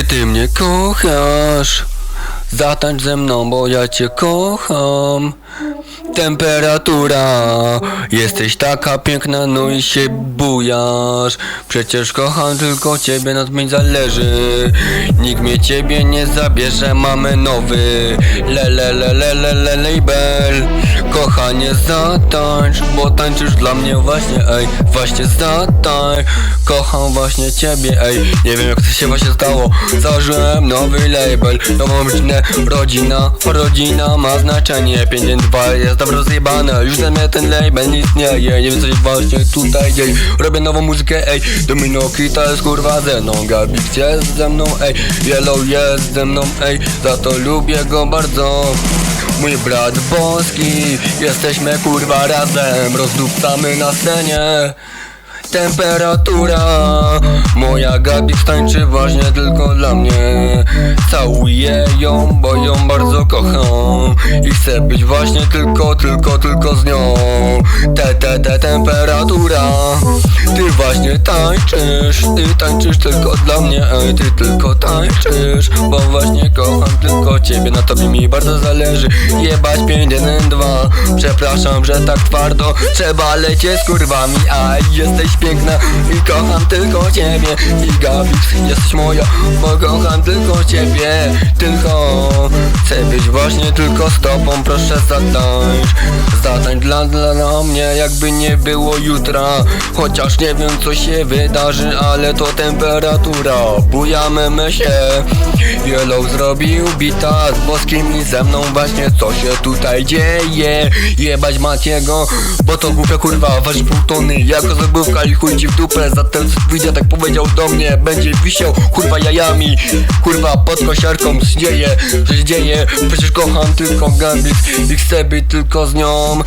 Czy ty mnie kochasz? Zatańcz ze mną, bo ja cię kocham. Temperatura, jesteś taka piękna, no i się bujasz. Przecież kocham tylko ciebie, nad mi zależy. Nikt mnie ciebie nie zabierze, mamy nowy. Le le le le le le label. Kochanie zatańcz, bo tańczysz dla mnie właśnie, ej, właśnie zatańcz. Kocham właśnie ciebie, ej, nie wiem jak to się właśnie stało. Założyłem nowy label, nową rodzinę, rodzina, rodzina ma znaczenie. 512 jest dobro zjebane, już ze mnie ten label nie istnieje. Nie wiem co się właśnie tutaj dzieje. Robię nową muzykę, ej, Domino Kita jest kurwa ze mną, Gabik jest ze mną, ej, Yellow jest ze mną, ej, za to lubię go bardzo. Mój brat boski, jesteśmy kurwa razem, rozdupcamy na scenie. Temperatura Moja Gabi tańczy właśnie tylko dla mnie Całuję ją, bo ją bardzo kocham. I chcę być właśnie tylko, tylko, tylko z nią Te, te, te temperatura. Ty właśnie tańczysz Ty tańczysz tylko dla mnie Ej, ty tylko tańczysz Bo właśnie kocham tylko ciebie Na tobie mi bardzo zależy. Jebać 5, 1, 2 Przepraszam, że tak twardo Trzeba lecieć z kurwami A jesteś piękna i kocham tylko ciebie. I Gabix, jesteś moja Bo kocham tylko ciebie. Tylko Chcę być właśnie tylko z tobą Proszę zatańcz. Zatańcz dla, dla mnie Jakby nie było jutra Chociaż nie wiem co się wydarzy Ale to temperatura. Bujamy my się. Yellow zrobił bita z boskim i ze mną właśnie co się tutaj dzieje. Jebać Matiego, bo to głupia kurwa waży pół tony. Jako zębówka i chuj ci w dupę Za ten wyjdzie tak powiedział do mnie Będzie wisiał kurwa jajami. Kurwa pod kosiarką dzieje Co się dzieje, przecież kocham tylko Gambit I chcę być tylko z nią.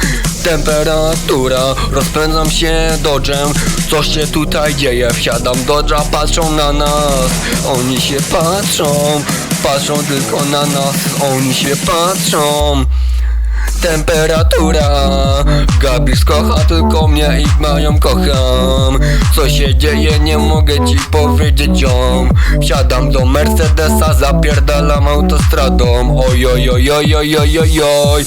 Temperatura, rozpędzam się dodżem Co się tutaj dzieje, wsiadam dodża Patrzą na nas, oni się patrzą Patrzą tylko na nas, oni się patrzą Temperatura. Gabis kocha tylko mnie i mają kocham. Co się dzieje nie mogę ci powiedzieć ją. Wsiadam do Mercedesa zapierdalam autostradą. Oj oj oj oj oj oj oj oj.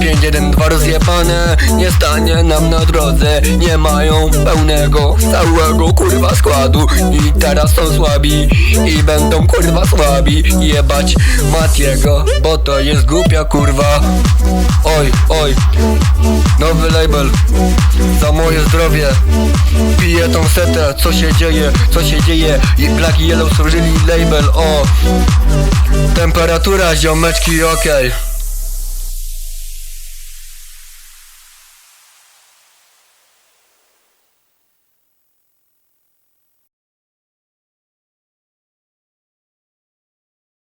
512 rozjebane nie stanie nam na drodze. Nie mają pełnego całego kurwa składu. I teraz są słabi i będą kurwa słabi. Jebać Matiego, bo to jest głupia kurwa Oj, oj, nowy label. Za moje zdrowie. Piję tą setę, co się dzieje, co się dzieje. I Black i Yellow stworzyli label, o. Temperatura ziomeczki, okej